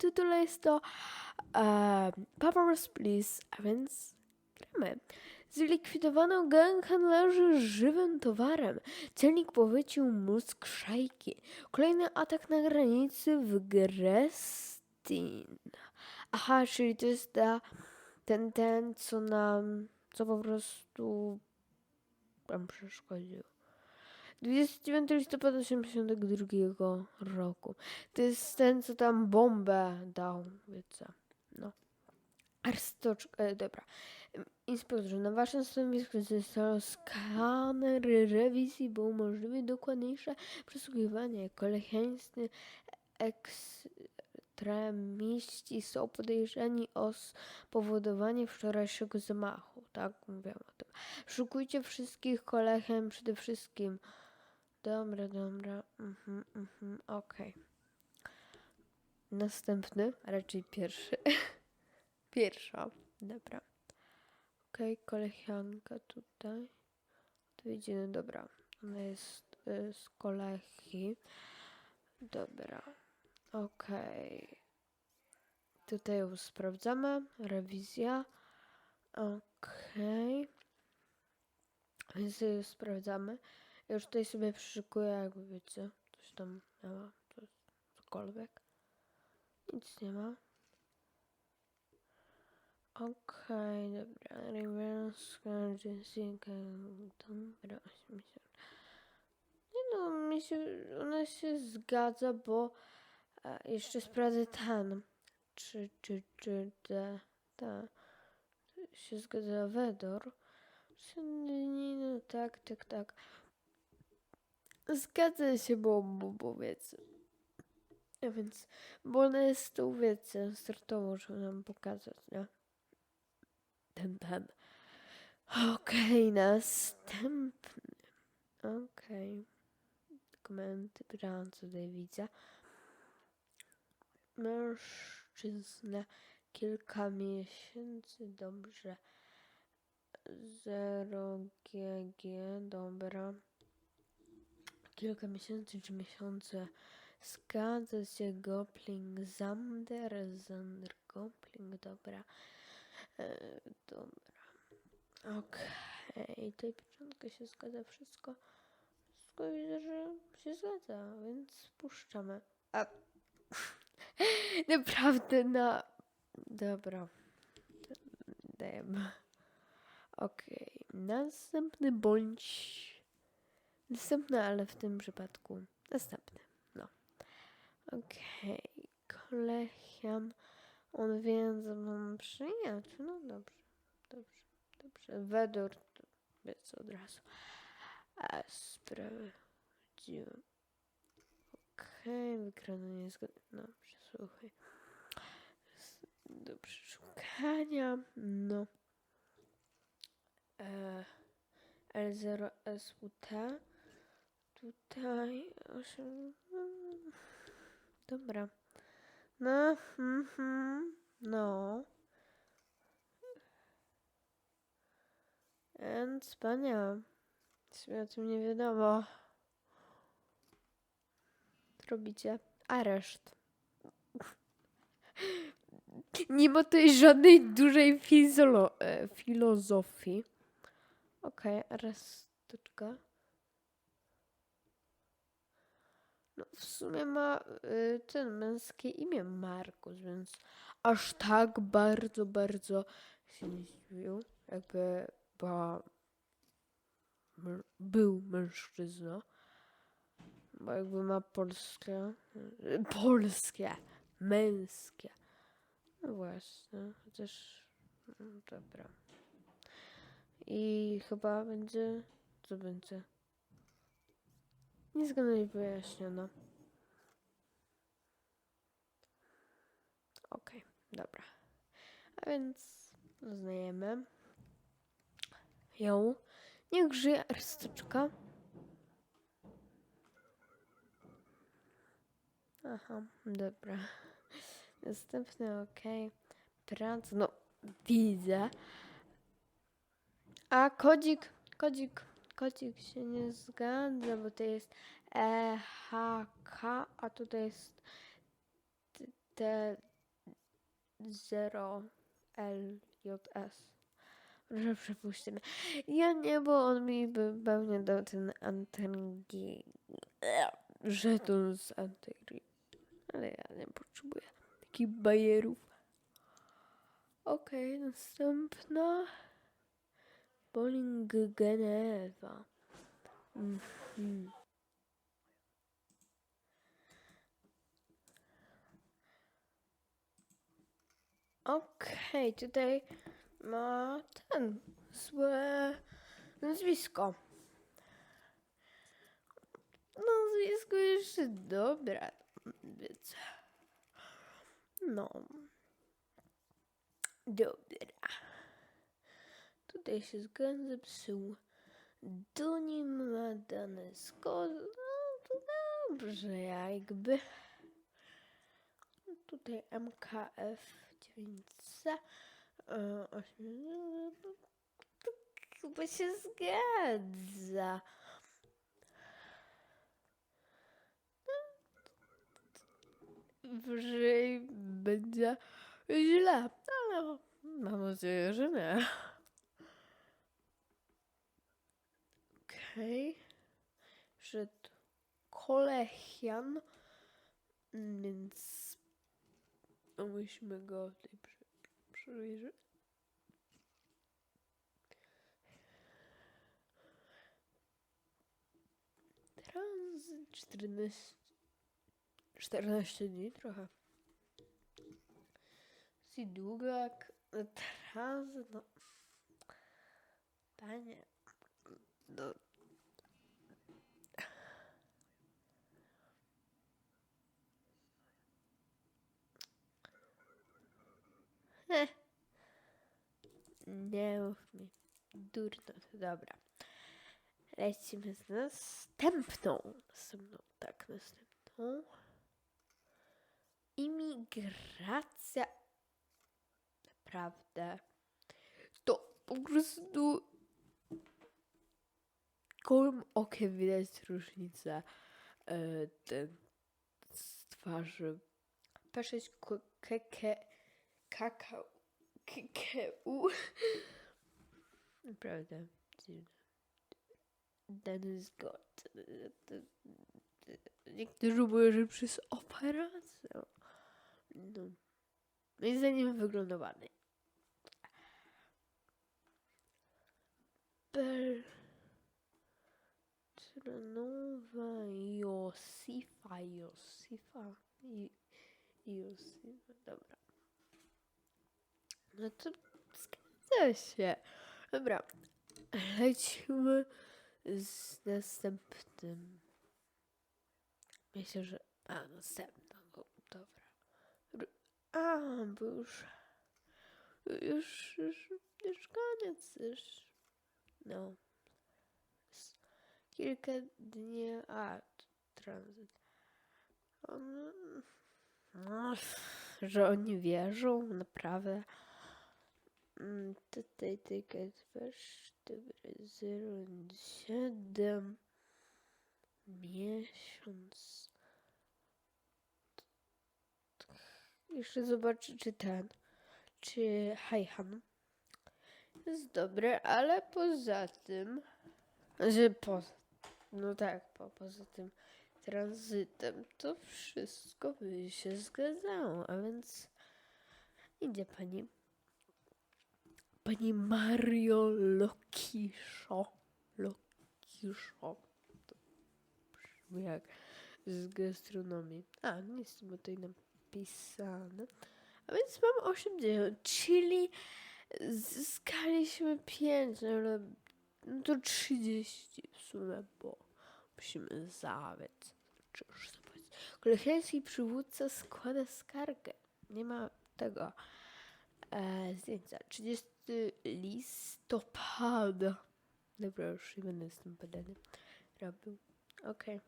tytule jest to e, Powers Please, a więc gramy. Zlikwidowano gang handlarzy żywym towarem. Celnik pochwycił mózg szajki. Kolejny atak na granicy w Grestin. Aha, czyli to jest ta, ten, ten, co nam, co po prostu nam przeszkodził. 29 listopada 82 roku. To jest ten, co tam bombę dał, wiecie. No. Arstoczka, e, dobra. Inspektorze, na waszym stanowisku został skaner rewizji, bo umożliwi dokładniejsze przesłuchiwanie. Kolechańscy ekstremiści są podejrzani o spowodowanie wczorajszego zamachu. Tak, mówiłam o tym. Szukujcie wszystkich kolechem przede wszystkim. Dobra, dobra. Mhm, mhm, okej. Następny, a raczej pierwszy. Pierwsza. Dobra. Okej, kolechianka tutaj. Tu widzimy, dobra. Ona jest y, z kolechi. Dobra. Okej. Tutaj ją sprawdzamy. Rewizja. Okej. Więc sobie sprawdzamy. Ja już tutaj sobie przyszykuję, jakby wiecie, coś tam miała, coś, cokolwiek. Nic nie ma. Okej, dobra. Reverse urgency, dobra, 80. Nie no, mi się, ona się zgadza, bo e, jeszcze sprawdzę ten. Czy, czy, czy te, te, się zgadza Wedor. No tak, tak, tak. Zgadza się, bo, bo, bo wiecie. A więc, bo ona jest tu, wiecie, startowo, żeby nam pokazać, nie? Ten, ten. Okej, następny. Okej. Dokumenty, brance tutaj widzę. Mężczyzna, kilka miesięcy, dobrze. 0 GG, dobra. Kilka miesięcy czy miesiące. Zgadza się Gopling, Zander, Zander, Gopling, dobra. E, dobra. Okej, tutaj początku się zgadza wszystko. Wszystko widzę, że się zgadza, więc puszczamy. A, naprawdę na... Dobra. Dajemy. Okej, następny bądź... Następny, ale w tym przypadku następny. No. Okej, kolechian. On że mam przyjaciół. No dobrze, dobrze, dobrze. Wedor, wiesz od razu. A sprawdziłem. Okej, wykrano niezgodnie. No, przesłuchaj. Do przeszukania. No. E, L0 SUT. Tutaj. osiem- mm, Dobra. No, mhm, no. Więc, panie, sobie o tym nie wiadomo. Robicie? Areszt. Nie ma tutaj żadnej dużej fizolo- e, filozofii. Okej, okay, areszteczka. No, w sumie ma y, ten męskie imię Markus, więc aż tak bardzo, bardzo się nie zdziwił, jakby był mężczyzna. Bo jakby ma polskie, polskie, męskie. No właśnie, chociaż, no dobra. I chyba będzie, co będzie? Nic go nie wyjaśniono. Okej, dobra. A więc uznajemy ją. Niech żyje artystyczka. Aha, dobra. Następny, okej. Praca, no widzę. A kodzik, kodzik, kodzik się nie zgadza, bo to jest EHK, a tutaj jest t- te 0LJS. Proszę przepuścimy. Ja nie, bo on mi by pewnie dał ten antengi... Żeton z antengi. Ale ja nie potrzebuję takich bajerów. Okej, następna. Bowling Genewa. Mhm. Okej, tutaj ma ten złe nazwisko. Nazwisko jeszcze dobra, więc no. Dobra. Tutaj się zgadzam, zepsuł. Do nim ma dane skos. No to dobrze, jakby. Tutaj MKF 9C. e, Chyba się zgadza. Wyżej będzie źle, ale mam nadzieję, że nie. Okej. Szedł kolechian, więc musimy go tutaj przy, przyjrzeć. Tranzyt 14, 14 dni trochę. Si długo jak tranzyt, no. Panie. No. Nie mów mi. Durno, dobra. Lecimy z następną. Następną, tak, następną. Imigracja. Naprawdę. To po prostu gołym okiem widać różnicę e, ten z twarzy. P6 ku- keke kakao kekeu. Naprawdę. Ten zgod. Niektórzy mówią, że przez operację. No. Moim zdaniem wygląda ładnie. Bel... Trenowa Josifa, Josifa, Josifa, dobra. No to zgadza się. Dobra, lecimy z następnym. Myślę, że... A, następna, no, dobra. A, bo już... Już, już, już koniec, już... No. Kilka dni... A, tranzyt. On... No, że oni wierzą, naprawdę. Mm, Tutaj tykiet wasz, dobra, 07 miesiąc. Jeszcze zobaczę, czy ten, czy Hajhan jest dobry, ale poza tym, że poza, no tak, po, poza tym tranzytem, to wszystko by się zgadzało, a więc idzie pani. Pani Mario Lokiszo. Lokiszo. To brzmi jak z gastronomii. A, nic bo tutaj napisane. A więc mam 80, czyli zyskaliśmy 5, ale no to 30 w sumie, bo musimy zawiec. Czyż to powiedz. Kolechiański przywódca składa skargę. Nie ma tego e, zdjęcia. 30 listopada. Dobra, już nie będę z tym badany robił. Okej.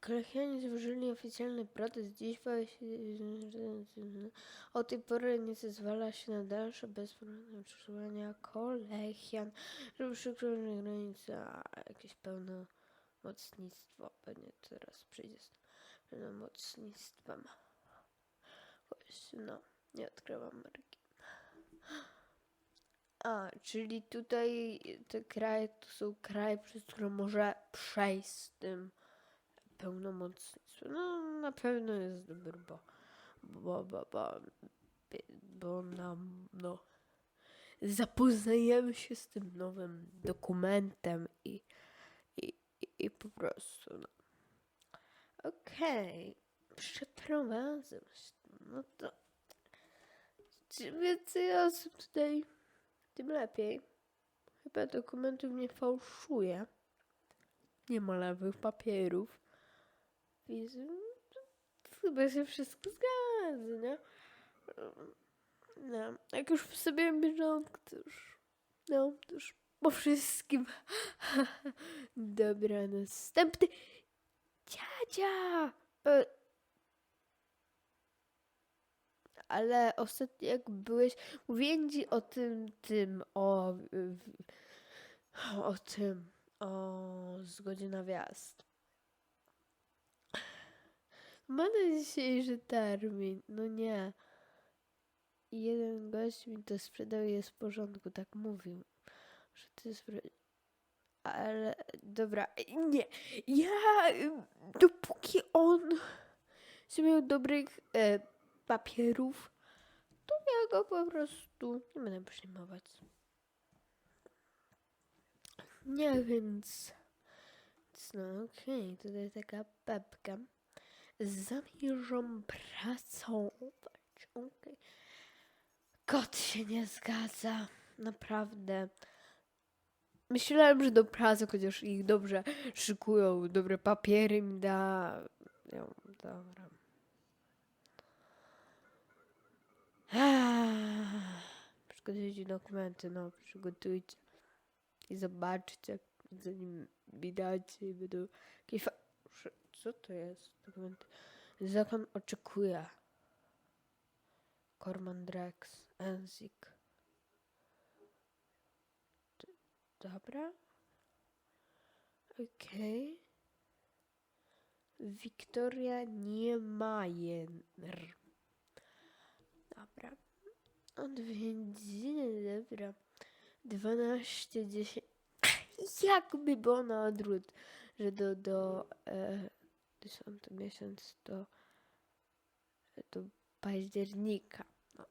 Kolechianie złożyli oficjalny protest. Dziś o tej pory nie zezwala się na dalsze bezprawne przeżywania kolechian, żeby przekroczyć granicę, a jakieś pełnomocnictwo. Pewnie teraz przyjdzie z pełnomocnictwem. No, nie odkrywam Ameryki. A, czyli tutaj te kraje to są kraje, przez które może przejść z tym pełnomocnictwem. No, na pewno jest dobry, bo, bo, bo, bo, bo nam, no, zapoznajemy się z tym nowym dokumentem i, i, i, po prostu, no. Okej, przeprowadzę się. No to czym więcej osób tutaj, tym lepiej. Chyba dokumentów nie fałszuje. Nie ma lewych papierów. Więc chyba się wszystko zgadza, nie? No, jak już w sobie bieżątko, to już, no, to już po wszystkim. Dobra, następny. Dziadzia! E, ale ostatnio jak byłeś, mówiłem ci o tym, tym, o, o tym, o zgodzie na wjazd. Ma na dzisiejszy termin, no nie. Jeden gość mi to sprzedał i jest w porządku, tak mówił, że to jest... Ale, dobra, nie, ja, dopóki on nie miał dobrych e, papierów, to ja go po prostu nie będę przyjmować. Nie, więc... No okej, tutaj taka pepka. Zamierzam pracować. Okej. Kot się nie zgadza. Naprawdę. Myślałem, że do pracy, chociaż ich dobrze szykują, dobre papiery mi da. No, dobra. Przygotujcie dokumenty, no, przygotujcie. I zobaczcie, zanim mi dacie i będą jakieś Co to jest? Dokumenty. Zakon oczekuje. Korman Drex, Enzik. Dobra. Okej. Wiktoria Niemajer. Dobra. Odwiedziny, dobra. 12, 10. Jakby było na odwrót, że do, do e, 10 miesiąc do, do października. No.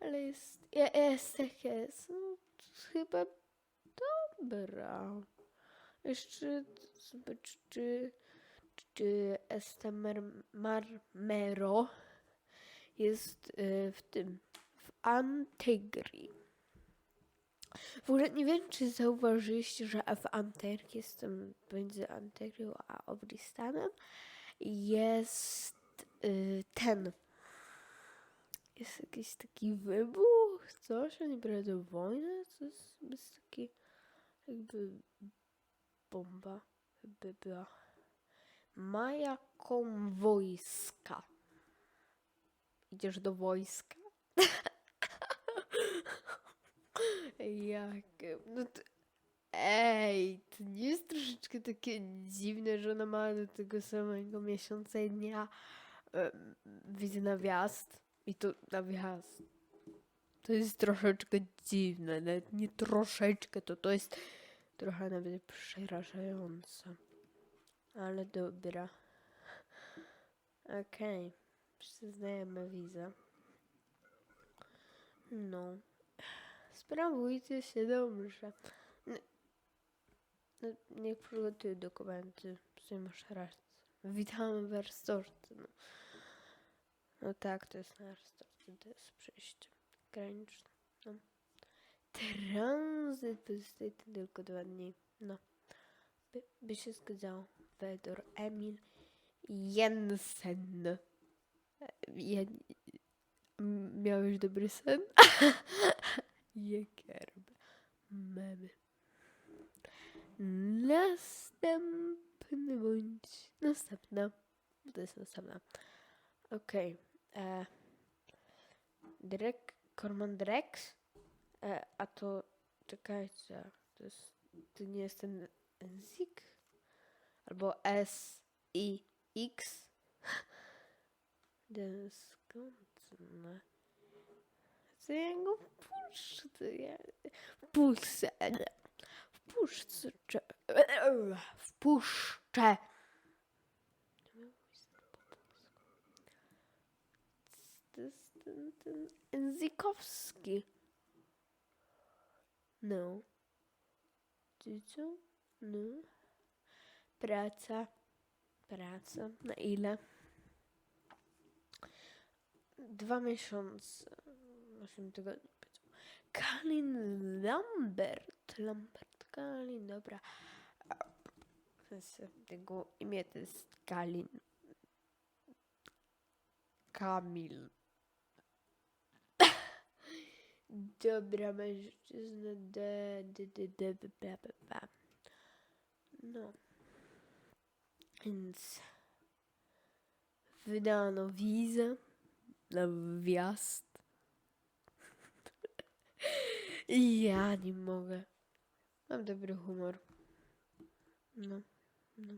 Ale jest, je- jest jak jest. No, chyba dobra. Jeszcze zobacz, czy, czy Estemer Marmero jest e, w tym, w Antegri. W ogóle nie wiem, czy zauważyliście, że w Anterk jestem między Antegrią a Obristanem jest y, ten. Jest jakiś taki wybuch, coś, oni prowadzą wojnę, to jest, jest taki jakby bomba by była. Ma jaką wojska. Idziesz do wojska? Jak? No to... Ej, to nie jest troszeczkę takie dziwne, że ona ma do tego samego miesiąca i dnia em, widzę na wjazd i to na wjazd. To jest troszeczkę dziwne, nawet nie troszeczkę, to to jest trochę nawet przerażające. Ale dobra. Okej. Przyznajemy wizę. No. Sprawujcie się dobrze. N- No, niech przygotuję dokumenty. Sumie masz. Witamy w Arstorce. No. no tak, to jest na. To jest przejście graniczne. No. Tranzyt tutaj tylko dwa dni. No. By, by się zgadzało. Fedor Emil Jensen. E. M- Miałeś dobry sen? Jekerb. Memy. Następny bądź następna. To jest następna. Okej. Okay. Drek, Korman Drex. E, a to czekajcie. To jest. To nie jest ten Zik? Albo S I X. Ja go puszczę? Ja... Puszczę. Wpuszczę. Wpuszczę. To jest. No. Ty co? No. Praca. Praca. Na ile? Dwa miesiące. Osiem tygodni. powiedział. Kalin Lambert. Lambert Kalin, dobra. W sensie jego imię to jest Kalin. Kamil. Dobra, mężczyzna. De, de, de, de, de, de, de, de. No. Więc wydano wizę na wjazd. I ja nie mogę. Mam dobry humor. No, no.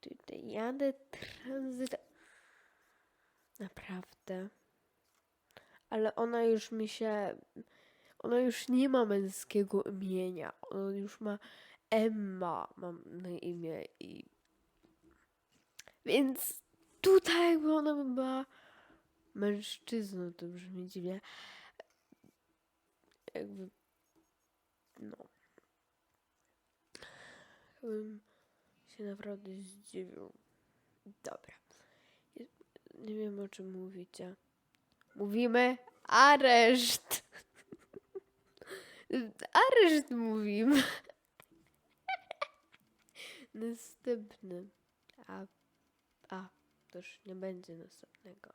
Tutaj jadę tranzytem. Naprawdę. Ale ona już mi się. Ona już nie ma męskiego imienia. Ona już ma Emma, mam na imię i. Więc tutaj jakby ona by była mężczyzną, to brzmi dziwnie. Jakby. No. Bym się naprawdę zdziwił. Dobra. Nie wiem o czym mówicie. Mówimy areszt. Areszt mówimy. Następny. A, a, to już nie będzie następnego.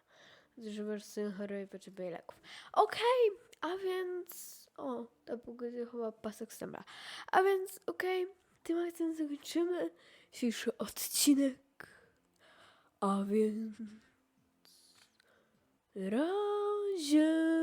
Że masz syn chory i potrzebuje leków. Okej, a więc... O, to pogodzie chyba pasek stęba. A więc, okej, tym akcentem zakończymy dzisiejszy odcinek. A więc... Razie...